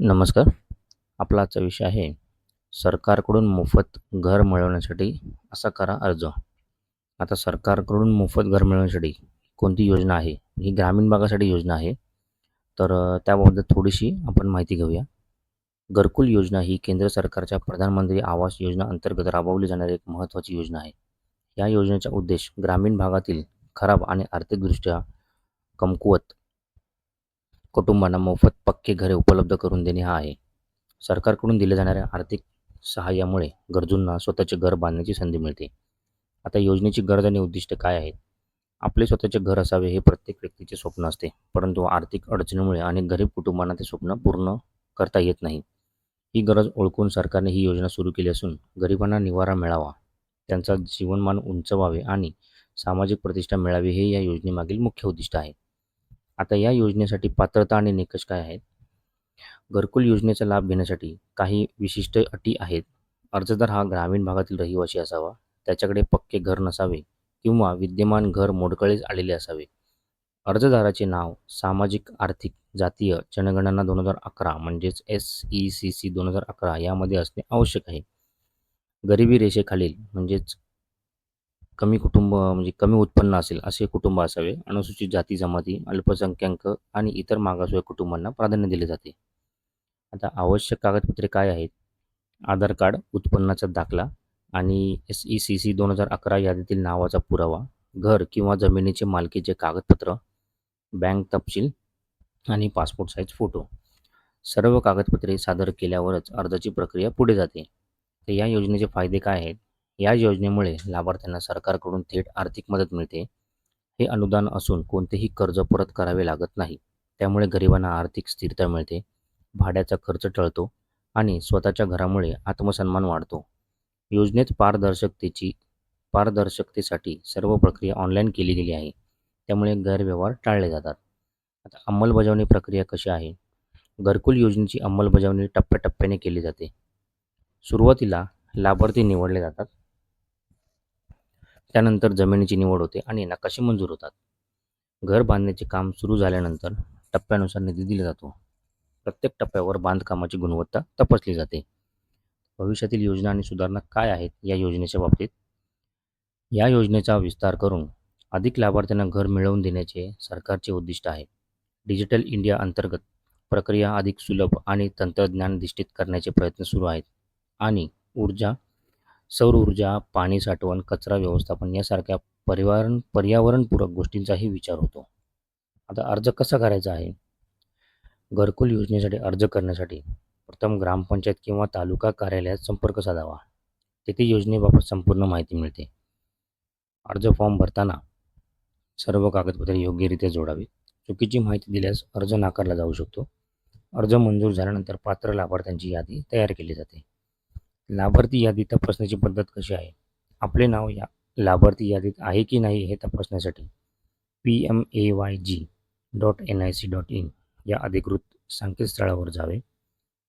नमस्कार. आपला आजचा विषय आहे सरकारकडून मोफत घर मिळवण्यासाठी असा करा अर्ज. आता सरकारकडून मोफत घर मिळवण्यासाठी कोणती योजना आहे? ही ग्रामीण भागासाठी योजना आहे. तर त्याबाबत थोडीशी आपण माहिती घेऊया. घरकुल योजना ही केंद्र सरकारच्या प्रधानमंत्री आवास योजना अंतर्गत राबवली जाणारी एक महत्त्वाची योजना आहे. या योजनेचा उद्देश ग्रामीण भागातील खराब आणि आर्थिकदृष्ट्या कमकुवत कुटुंबांना मोफत पक्के घरे उपलब्ध करून देणे हा आहे. सरकारकडून दिल्या जाणाऱ्या आर्थिक सहाय्यामुळे गरजूंना स्वतःचे घर बांधण्याची संधी मिळते. आता योजनेची गरज आणि उद्दिष्ट काय आहेत? आपले स्वतःचे घर असावे हे प्रत्येक व्यक्तीचे स्वप्न असते परंतु आर्थिक अडचणीमुळे अनेक गरीब कुटुंबांना ते स्वप्न पूर्ण करता येत नाही. ही गरज ओळखून सरकारने ही योजना सुरू केली असून गरिबांना निवारा मिळावा त्यांचा जीवनमान उंचवावे आणि सामाजिक प्रतिष्ठा मिळावी हे या योजनेमागील मुख्य उद्दिष्ट आहे. आता या योजनेसाठी पात्रता आणि निकष काय आहेत? घरकुल योजनेचा लाभ घेण्यासाठी काही विशिष्ट अटी आहेत. अर्जदार हा ग्रामीण भागातील रहिवासी असावा. त्याच्याकडे पक्के घर नसावे किंवा विद्यमान घर मोडकळीस आलेले असावे. अर्जदाराचे नाव सामाजिक आर्थिक जातीय जनगणना दोन हजार अकरा म्हणजेच एस ई सी सी दोन हजार अकरा यामध्ये असणे आवश्यक आहे. गरिबी रेषेखालील म्हणजेच कमी कुटुंब म्हणजे कमी उत्पन्न असेल असे कुटुंब असावे. अनुसूचित जाती जमाती अल्पसंख्याक आणि इतर मागासवर्गीय कुटुंबांना प्राधान्य दिले जाते. आता आवश्यक कागदपत्रे काय आहेत? आधार कार्ड उत्पन्नाचा दाखला आणि एस ई सी सी दोन हजार अकरा यादीतील नावाचा पुरावा घर किंवा जमिनीचे मालकीचे कागदपत्र बँक तपशील आणि पासपोर्ट साईज फोटो. सर्व कागदपत्रे सादर केल्यावरच अर्जाची प्रक्रिया पुढे जाते. तर या योजनेचे फायदे काय आहेत? या योजनेमुळे लाभार्थ्यांना सरकारकडून थेट आर्थिक मदत मिळते. हे अनुदान असून कोणतेही कर्ज परत करावे लागत नाही. त्यामुळे गरिबांना आर्थिक स्थिरता मिळते. भाड्याचा खर्च टळतो आणि स्वतःच्या घरामुळे आत्मसन्मान वाढतो. योजनेत पारदर्शकतेची पारदर्शकतेसाठी सर्व प्रक्रिया ऑनलाईन केली गेली आहे. त्यामुळे गैरव्यवहार टाळले जातात. आता अंमलबजावणी प्रक्रिया कशी आहे? घरकुल योजनेची अंमलबजावणी टप्प्याटप्प्याने केली जाते. सुरुवातीला लाभार्थी निवडले जातात. त्यानंतर जमिनीची निवड होते आणि नकाशे मंजूर होतात? घर बांधण्याचे काम सुरू झाल्यानंतर टप्प्यानुसार निधी दिला जातो. प्रत्येक टप्प्यावर बांधकामाची गुणवत्ता तपासली जाते. भविष्यातील योजना आणि सुधारणा काय आहेत या योजनेच्या बाबतीत? या योजनेचा विस्तार करून अधिक लाभार्थ्यांना घर मिळवून देण्याचे सरकारचे उद्दिष्ट आहे. डिजिटल इंडिया अंतर्गत प्रक्रिया अधिक सुलभ आणि तंत्रज्ञान तंत्रज्ञानधिष्ठित करण्याचे प्रयत्न सुरू आहेत आणि ऊर्जा सौर ऊर्जा पाणी साठवण कचरा व्यवस्थापन यासारख्या परिवारण पर्यावरणपूरक गोष्टींचाही विचार होतो. आता अर्ज कसा करायचा आहे? घरकुल योजनेसाठी अर्ज करण्यासाठी प्रथम ग्रामपंचायत किंवा तालुका कार्यालयात संपर्क साधावा. तेथे योजनेबाबत संपूर्ण माहिती मिळते. अर्ज फॉर्म भरताना सर्व कागदपत्रे योग्यरित्या जोडावी. चुकीची माहिती दिल्यास अर्ज नाकारला जाऊ शकतो. अर्ज मंजूर झाल्यानंतर पात्र लाभार्थ्यांची यादी तयार केली जाते. लाभार्थी यादी तपासण्याची पद्धत कशी आहे? आपले नाव या लाभार्थी यादीत आहे की नाही हे तपासण्यासाठी P M A Y G dot N I C dot in या अधिकृत संकेतस्थळावर जावे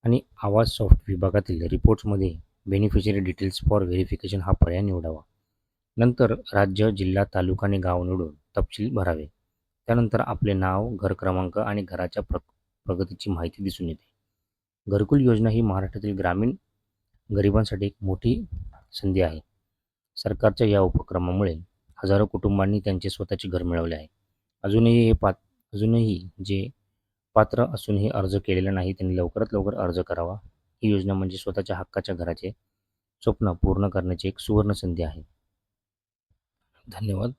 आणि आवाज सॉफ्ट विभागातील रिपोर्ट्समध्ये बेनिफिशरी डिटेल्स फॉर व्हेरिफिकेशन हा पर्याय निवडावा. नंतर राज्य जिल्हा तालुका आणि गाव निवडून तपशील भरावे. त्यानंतर आपले नाव घर क्रमांक आणि घराच्या प्र प्रगतीची माहिती दिसून येते. घरकुल योजना ही महाराष्ट्रातील ग्रामीण गरिबांसाठी एक मोठी संधी आहे. सरकारच्या या उपक्रमामुळे हजारो कुटुंबांनी त्यांचे स्वतःचे घर मिळवले आहे. अजूनही हे पात अजूनही जे पात्र असूनही अर्ज केलेला नाही त्यांनी लवकरात लवकर अर्ज करावा. ही योजना म्हणजे स्वतःच्या हक्काच्या घराचे स्वप्न पूर्ण करण्याची एक सुवर्ण संधी आहे. धन्यवाद.